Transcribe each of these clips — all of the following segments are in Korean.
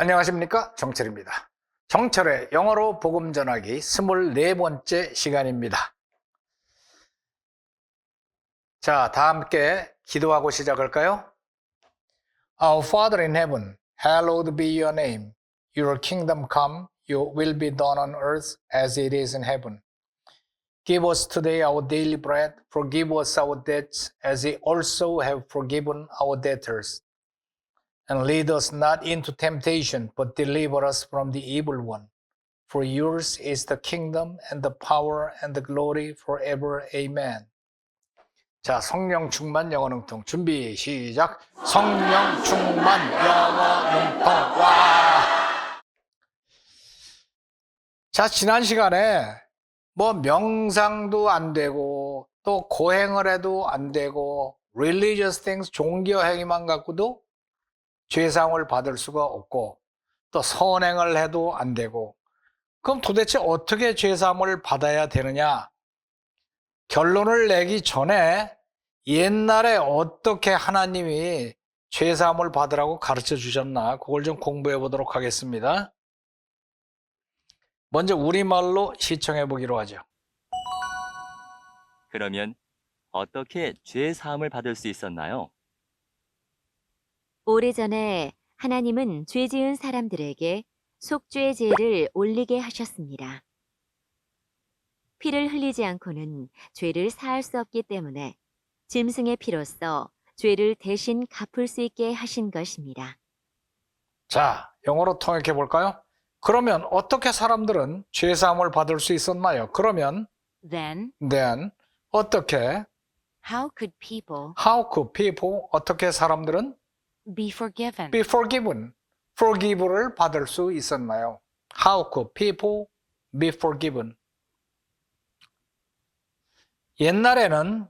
안녕하십니까 정철입니다. 정철의 영어로 복음 전하기 24번째 시간입니다. 자, 다 함께 기도하고 시작할까요? Our Father in heaven, hallowed be your name. Your kingdom come, your will be done on earth as it is in heaven. Give us today our daily bread. Forgive us our debts as we also have forgiven our debtors. And lead us not into temptation, but deliver us from the evil one. For yours is the kingdom and the power and the glory forever. Amen. 자, 성령 충만 영어 능통 준비 시작. 성령 충만 영어 능통 와. 자, 지난 시간에 뭐 명상도 안 되고 또 고행을 해도 안 되고 religious things 종교 행위만 갖고도 죄상을 받을 수가 없고 또 선행을 해도 안 되고 그럼 도대체 어떻게 죄사함을 받아야 되느냐? 결론을 내기 전에 옛날에 어떻게 하나님이 죄사함을 받으라고 가르쳐 주셨나? 그걸 좀 공부해 보도록 하겠습니다. 먼저 우리말로 시청해 보기로 하죠. 그러면 어떻게 죄 사함을 받을 수 있었나요? 오래전에 하나님은 죄 지은 사람들에게 속죄의 죄를 올리게 하셨습니다. 피를 흘리지 않고는 죄를 사할 수 없기 때문에 짐승의 피로써 죄를 대신 갚을 수 있게 하신 것입니다. 자, 영어로 통역해 볼까요? 그러면 어떻게 사람들은 죄 사함을 받을 수 있었나요? 그러면 Then, then 어떻게 how could people how could people 어떻게 사람들은 be forgiven? be forgiven forgive를 받을 수 있었나요? How could people be forgiven? 옛날에는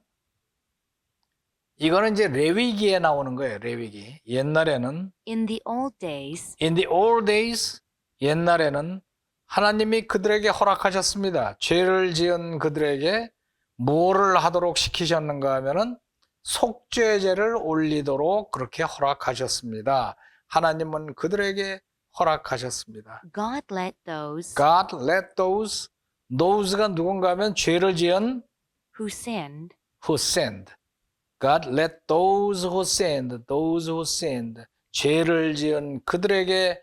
이거는 이제 레위기에 나오는 거예요. 레위기. 옛날에는 In the old days, in the old days 옛날에는 하나님이 그들에게 허락하셨습니다. 죄를 지은 그들에게 뭐를 하도록 시키셨는가 하면은 속죄제를 올리도록 그렇게 허락하셨습니다. 하나님은 그들에게 허락하셨습니다. God let those God let those those가 누군가 하면 죄를 지은 who sinned who sinned. God let those who sinned, those who sinned. 죄를 지은 그들에게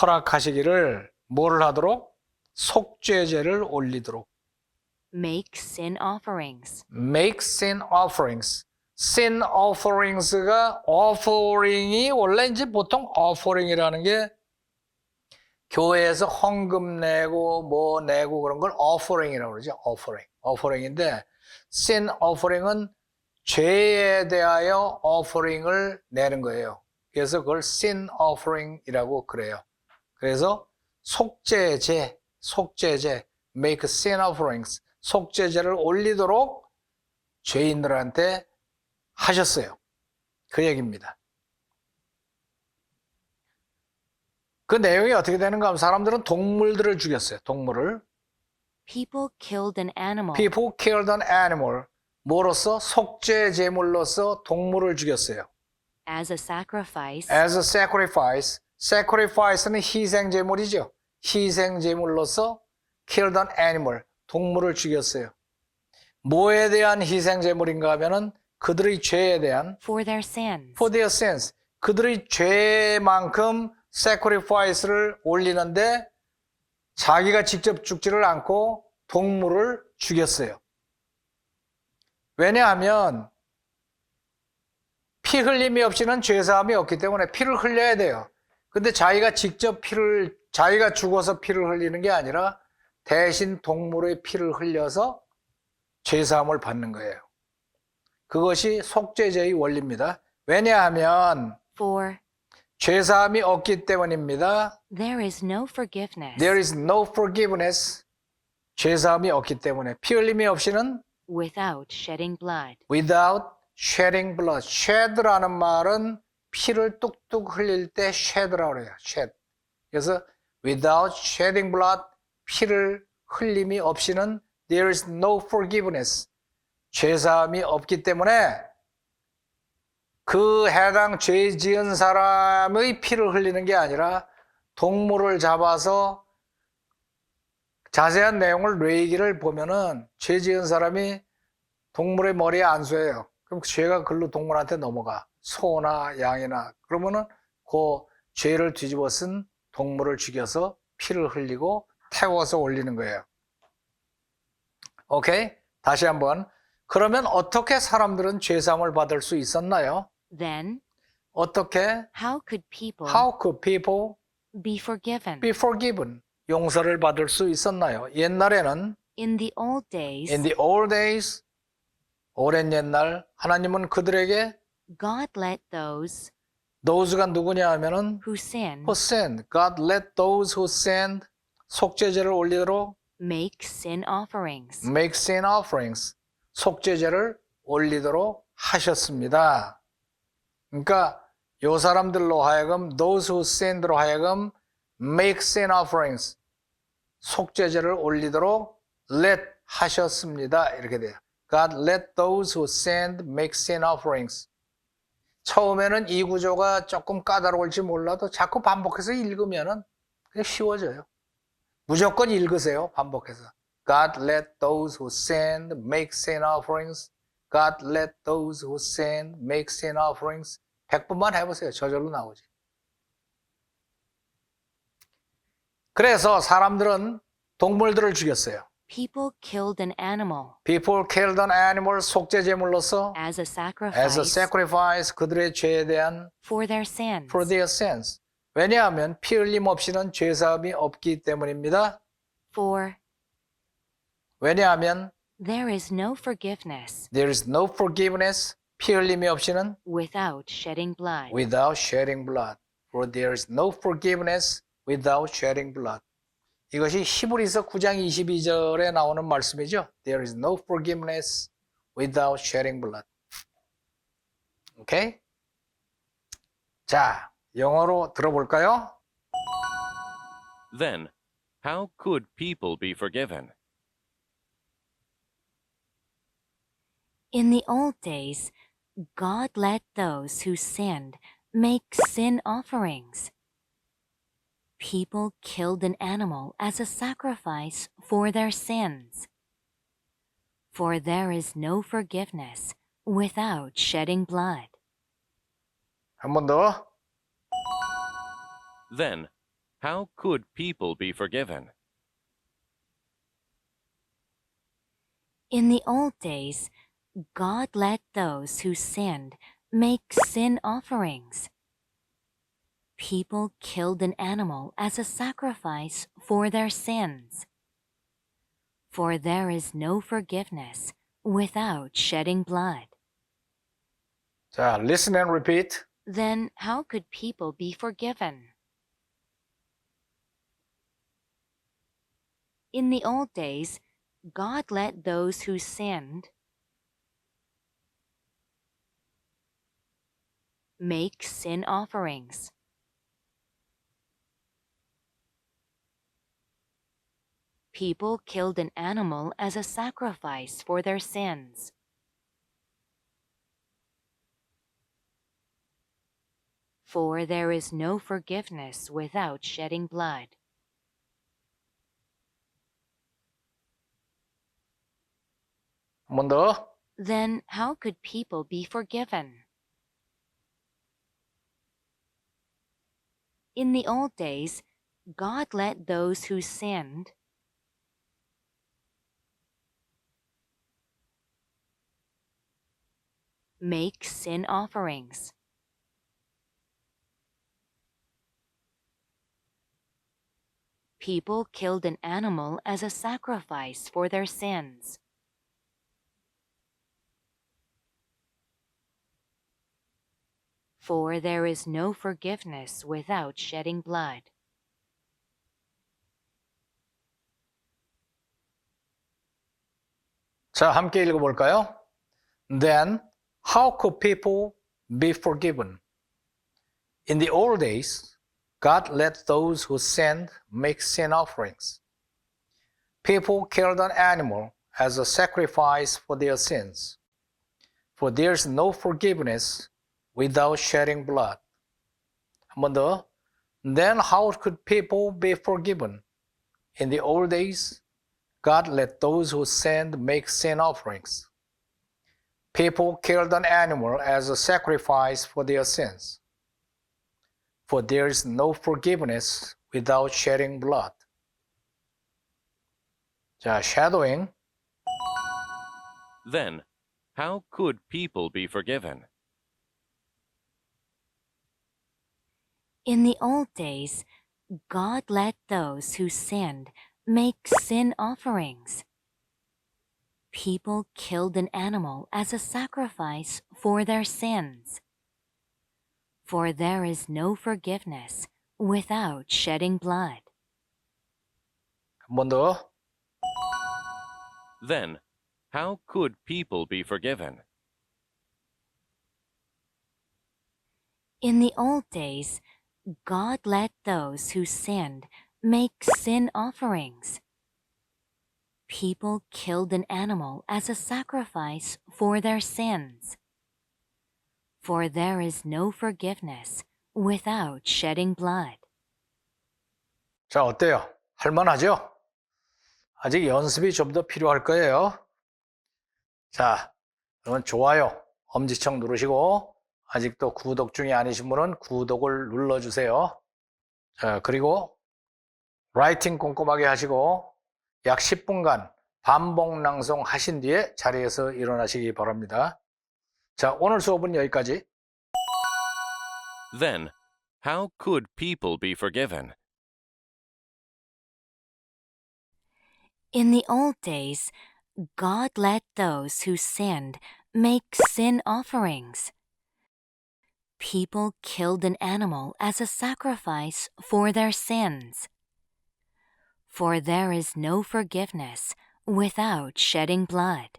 허락하시기를 뭐를 하도록 속죄제를 올리도록 make sin offerings. make sin offerings. Sin offerings가 offering이 원래 이제 보통 offering이라는 게 교회에서 헌금 내고 뭐 내고 그런 걸 offering이라고 그러죠. offering. offering인데 sin offering은 죄에 대하여 offering을 내는 거예요. 그래서 그걸 sin offering이라고 그래요. 그래서 속죄제, 속죄제, make sin offerings, 속죄제를 올리도록 죄인들한테 하셨어요. 그 얘기입니다. 그 내용이 어떻게 되는가 하면 사람들은 동물들을 죽였어요. 동물을. People killed an animal People killed an animal. 뭐로서? 속죄 제물로서 동물을 죽였어요. as a sacrifice As a sacrifice. sacrifice는 희생 제물이죠. 희생 제물로서 killed an animal. 동물을 죽였어요. 뭐에 대한 희생 제물인가 하면은 그들의 죄에 대한 for their sins. for their sins. 그들의 죄만큼 sacrifice를 올리는데 자기가 직접 죽지를 않고 동물을 죽였어요. 왜냐하면 피 흘림이 없이는 죄사함이 없기 때문에 피를 흘려야 돼요. 근데 자기가 직접 피를 자기가 죽어서 피를 흘리는 게 아니라 대신 동물의 피를 흘려서 죄사함을 받는 거예요. 그것이 속죄제의 원리입니다. 왜냐하면 For 죄 사함이 없기 때문입니다. there is no forgiveness There is no forgiveness. 죄 사함이 없기 때문에 피 흘림이 없이는 without shedding blood. without shedding blood. shed라는 말은 피를 뚝뚝 흘릴 때 shed라고 그래요. shed. 그래서 without shedding blood 피를 흘림이 없이는 there is no forgiveness. 죄사함이 없기 때문에 그 해당 죄 지은 사람의 피를 흘리는 게 아니라 동물을 잡아서 자세한 내용을 뇌기를 보면은 죄 지은 사람이 동물의 머리에 안수해요. 그럼 죄가 글로 동물한테 넘어가. 소나 양이나. 그러면은 그 죄를 뒤집어 쓴 동물을 죽여서 피를 흘리고 태워서 올리는 거예요. 오케이? 다시 한번. 그러면 어떻게 사람들은 죄사함을 받을 수 있었나요? Then, 어떻게? how could people How could people be forgiven? be forgiven? 용서를 받을 수 있었나요? 옛날에는 In the old days, in the old days 오랜 옛날 하나님은 그들에게 God let those those가 누구냐 하면은 who sin who sinned. God let those who sinned 속죄제를 올리도록 make sin offerings. make sin offerings 속죄제를 올리도록 하셨습니다. 그러니까 요 사람들로 하여금 those who sinned로 하여금 make sin offerings 속죄제를 올리도록 let 하셨습니다. 이렇게 돼요. God let those who sinned make sin offerings. 처음에는 이 구조가 조금 까다로울지 몰라도 자꾸 반복해서 읽으면은 쉬워져요. 무조건 읽으세요. 반복해서. God let those who sinned make sin offerings. God let those who sinned make sin offerings. 100번만 해보세요. 저절로 나오지. 그래서 사람들은 동물들을 죽였어요. People killed an animal People killed an animal 속죄 제물로서 as a as a sacrifice sacrifice 그들의 죄에 대한 for their sins. for their sins. 왜냐하면 피 흘림 없이는 죄 사함이 없기 때문입니다. For 왜냐하면 there is no forgiveness there is no forgiveness 피 흘림이 없이는 without shedding blood. without shedding blood. For there is no forgiveness without shedding blood. 이것이 히브리서 9장 22절에 나오는 말씀이죠. There is no forgiveness without shedding blood. 오케이? 자, 영어로 들어볼까요? Then, how could people be forgiven? In the old days, God let those who sinned make sin offerings. People killed an animal as a sacrifice for their sins. For there is no forgiveness without shedding blood. 한 번 더. Then, how could people be forgiven? In the old days, God let those who sinned make sin offerings. People killed an animal as a sacrifice for their sins. For there is no forgiveness without shedding blood. 자, listen and repeat. Then how could people be forgiven? In the old days, God let those who sinned make sin offerings. People killed an animal as a sacrifice for their sins. For there is no forgiveness without shedding blood. Then how could people be forgiven? In the old days, God let those who sinned make sin offerings. People killed an animal as a sacrifice for their sins. For there is no forgiveness without shedding blood. 자, 함께 읽어볼까요? Then, how could people be forgiven? In the old days, God let those who sinned make sin offerings. People killed an animal as a sacrifice for their sins. For there is no forgiveness without shedding blood. 한 번 더. Then how could people be forgiven? In the old days, God let those who sinned make sin offerings. People killed an animal as a sacrifice for their sins. For there is no forgiveness without shedding blood. 자, shadowing. Then, how could people be forgiven? In the old days, God let those who sinned make sin offerings. People killed an animal as a sacrifice for their sins. For there is no forgiveness without shedding blood. Then, how could people be forgiven? In the old days, God let those who sinned make sin offerings. People killed an animal as a sacrifice for their sins. For there is no forgiveness without shedding blood. 자, 어때요? 할만하죠? 아직 연습이 좀 더 필요할 거예요. 자, 그러면 좋아요, 엄지척 누르시고, 아직도 구독 중이 아니신 분은 구독을 눌러주세요. 자, 그리고 라이팅 꼼꼼하게 하시고, 약 10분간 반복 낭송 하신 뒤에 자리에서 일어나시기 바랍니다. 자, 오늘 수업은 여기까지. Then, how could people be forgiven? In the old days, God let those who sinned make sin offerings. People killed an animal as a sacrifice for their sins. For there is no forgiveness without shedding blood.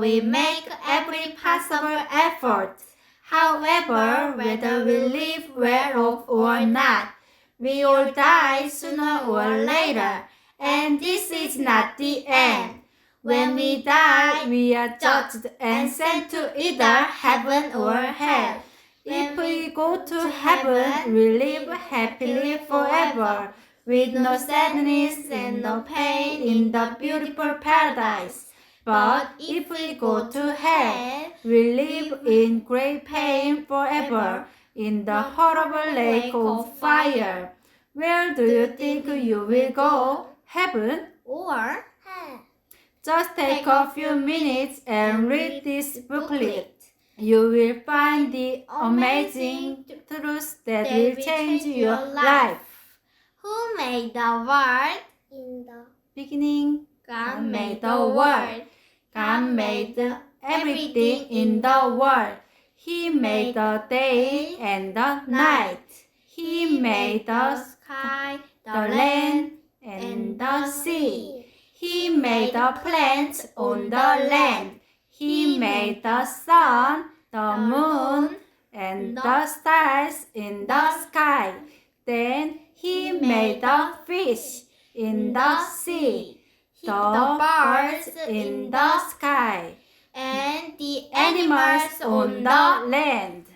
We make every possible effort. However, whether we live well off or not We all die sooner or later. And this is not the end. When we die, we are judged and sent to either heaven or hell. If we go to heaven, we live happily forever, with no sadness and no pain in the beautiful paradise. But if we go to hell, we live in great pain forever, in the horrible lake of fire. Where do you think you will go? Heaven? Or hand. Just take a few minutes and read this booklet. You will find the amazing truths that will change your life. Who made the world? In the Beginning, God made the world. God made everything in the world. He made the day and the night. He made the sky, the land, and the sea. He made the plants on the land. He made the sun, the moon, and the stars in the sky. Then he made the fish in the sea, the birds in the sky, and the animals on the land.